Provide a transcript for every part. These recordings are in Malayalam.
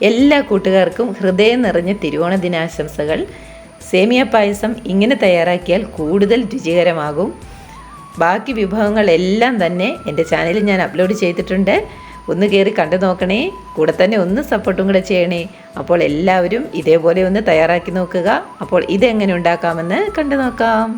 എല്ലാ കൂട്ടുകാർക്കും ഹൃദയം നിറഞ്ഞ തിരുവോണ ദിനാശംസകൾ. സേമിയ പായസം ഇങ്ങനെ തയ്യാറാക്കിയാൽ കൂടുതൽ രുചികരമാകും. ബാക്കി വിഭവങ്ങളെല്ലാം തന്നെ എന്റെ ചാനലിൽ ഞാൻ അപ്ലോഡ് ചെയ്തിട്ടുണ്ട്. ഒന്ന് കയറി കണ്ടു നോക്കണേ. കൂടെ തന്നെ ഒന്ന് സപ്പോർട്ടും കൂടെ ചെയ്യണേ. അപ്പോൾ എല്ലാവരും ഇതേപോലെ ഒന്ന് തയ്യാറാക്കി നോക്കുക. അപ്പോൾ ഇതെങ്ങനെ ഉണ്ടാക്കാമെന്ന് കണ്ടു നോക്കാം.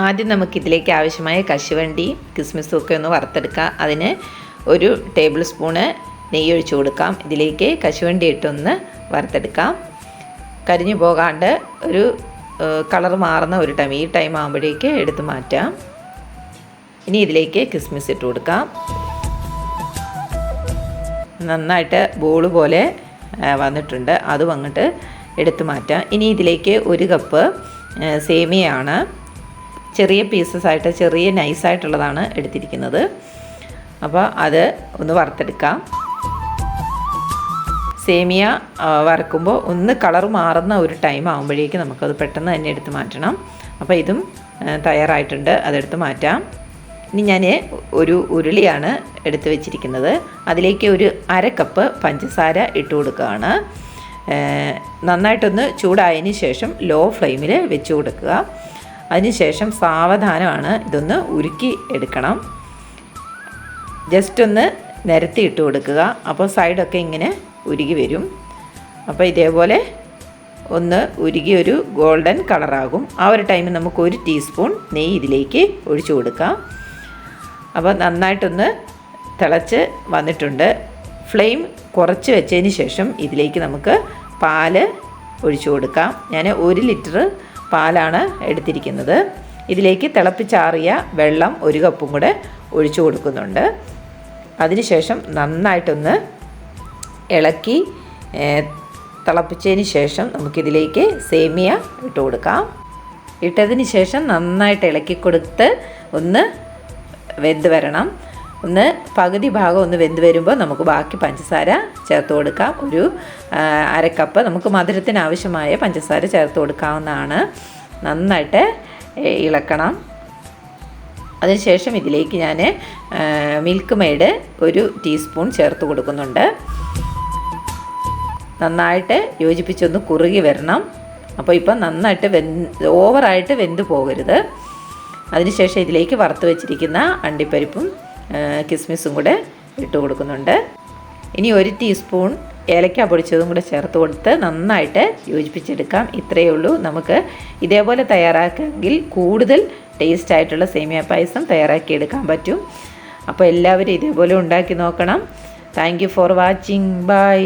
ആദ്യം നമുക്കിതിലേക്ക് ആവശ്യമായ കശുവണ്ടി കിസ്മിസും ഒക്കെ ഒന്ന് വറുത്തെടുക്കുക അതിന് ഒരു ടേബിൾ സ്പൂണ് നെയ്യ് ഒഴിച്ചു കൊടുക്കാം. ഇതിലേക്ക് കശുവണ്ടി ഇട്ടൊന്ന് വറുത്തെടുക്കാം. കരിഞ്ഞു പോകാണ്ട് ഒരു കളർ മാറുന്ന ഒരു ടൈം ഈ ടൈം ആകുമ്പോഴേക്ക് എടുത്ത് മാറ്റാം. ഇനി ഇതിലേക്ക് കിസ്മിസ് ഇട്ട് കൊടുക്കാം. നന്നായിട്ട് ബോൾ പോലെ വന്നിട്ടുണ്ട്. അതും അങ്ങോട്ട് എടുത്ത് മാറ്റാം. ഇനി ഇതിലേക്ക് ഒരു കപ്പ് സേമിയാണ് ചെറിയ പീസസ് ആയിട്ട് ചെറിയ നൈസ് ആയിട്ടുള്ളതാണ് എടുത്തിരിക്കുന്നത്. അപ്പോൾ അത് ഒന്ന് വറുത്തെടുക്കാം. സേമിയ വറക്കുമ്പോൾ ഒന്ന് കളർ മാറുന്ന ഒരു ടൈം ആകുമ്പോഴേക്ക് നമുക്കത് പെട്ടെന്ന് തന്നെ എടുത്ത് മാറ്റണം. അപ്പോൾ ഇതും തയ്യാറായിട്ടുണ്ട്. അതെടുത്ത് മാറ്റാം. ഇനി ഞാൻ ഒരു ഉരുളിയാണ് എടുത്ത് വെച്ചിരിക്കുന്നത്. അതിലേക്ക് ഒരു അര കപ്പ് പഞ്ചസാര ഇട്ട് കൊടുക്കുകയാണ്. നന്നായിട്ടൊന്ന് ചൂടായതിന് ശേഷം ലോ ഫ്ലെയിമിൽ വെച്ച് കൊടുക്കുക. അതിനുശേഷം സാവധാനമാണ് ഇതൊന്ന് ഉരുക്കി എടുക്കണം. ജസ്റ്റ് ഒന്ന് നിരത്തി ഇട്ട് കൊടുക്കുക. അപ്പോൾ സൈഡൊക്കെ ഇങ്ങനെ ഉരുകി വരും. അപ്പോൾ ഇതേപോലെ ഒന്ന് ഉരുകി ഒരു ഗോൾഡൻ കളറാകും. ആ ഒരു ടൈമിൽ നമുക്ക് ഒരു ടീസ്പൂൺ നെയ്യ് ഇതിലേക്ക് ഒഴിച്ചു കൊടുക്കാം. അപ്പോൾ നന്നായിട്ടൊന്ന് തിളച്ച് വന്നിട്ടുണ്ട്. ഫ്ലെയിം കുറച്ച് വെച്ചതിന് ശേഷം ഇതിലേക്ക് നമുക്ക് പാൽ ഒഴിച്ചു കൊടുക്കാം. ഞാൻ ഒരു ലിറ്റർ പാലാണ് എടുത്തിരിക്കുന്നത്. ഇതിലേക്ക് തിളപ്പിച്ചാറിയ വെള്ളം ഒരു കപ്പും കൂടെ ഒഴിച്ചു കൊടുക്കുന്നുണ്ട്. അതിനുശേഷം നന്നായിട്ടൊന്ന് ഇളക്കി തിളപ്പിച്ചതിന് ശേഷം നമുക്കിതിലേക്ക് സേമിയ ഇട്ട് കൊടുക്കാം. ഇട്ടതിന് ശേഷം നന്നായിട്ട് ഇളക്കി കൊടുത്ത് ഒന്ന് വെന്ത് വരണം. ഒന്ന് പകുതി ഭാഗം ഒന്ന് വെന്ത് വരുമ്പോൾ നമുക്ക് ബാക്കി പഞ്ചസാര ചേർത്ത് കൊടുക്കാം. ഒരു അരക്കപ്പ് നമുക്ക് മധുരത്തിന് ആവശ്യമായ പഞ്ചസാര ചേർത്ത് കൊടുക്കാവുന്നതാണ്. നന്നായിട്ട് ഇളക്കണം. അതിനുശേഷം ഇതിലേക്ക് ഞാൻ മിൽക്ക് മെയ്ഡ് ഒരു ടീസ്പൂൺ ചേർത്ത് കൊടുക്കുന്നുണ്ട്. നന്നായിട്ട് യോജിപ്പിച്ചൊന്ന് കുറുകി വരണം. അപ്പോൾ ഇപ്പം നന്നായിട്ട് വെന്ത് ഓവറായിട്ട് വെന്ത് പോകരുത്. അതിനുശേഷം ഇതിലേക്ക് വറുത്ത് വെച്ചിരിക്കുന്ന അണ്ടിപ്പരിപ്പും കിസ്മിസും കൂടെ ഇട്ട് കൊടുക്കുന്നുണ്ട്. ഇനി ഒരു ടീസ്പൂൺ ഏലക്ക പൊടിച്ചതും കൂടെ ചേർത്ത് കൊടുത്ത് നന്നായിട്ട് യോജിപ്പിച്ചെടുക്കാം. ഇത്രയേ ഉള്ളൂ. നമുക്ക് ഇതേപോലെ തയ്യാറാക്കാമെങ്കിൽ കൂടുതൽ ടേസ്റ്റ് ആയിട്ടുള്ള സേമിയ പായസം തയ്യാറാക്കിയെടുക്കാൻ പറ്റും. അപ്പോൾ എല്ലാവരും ഇതേപോലെ ഉണ്ടാക്കി നോക്കണം. Thank for watching bye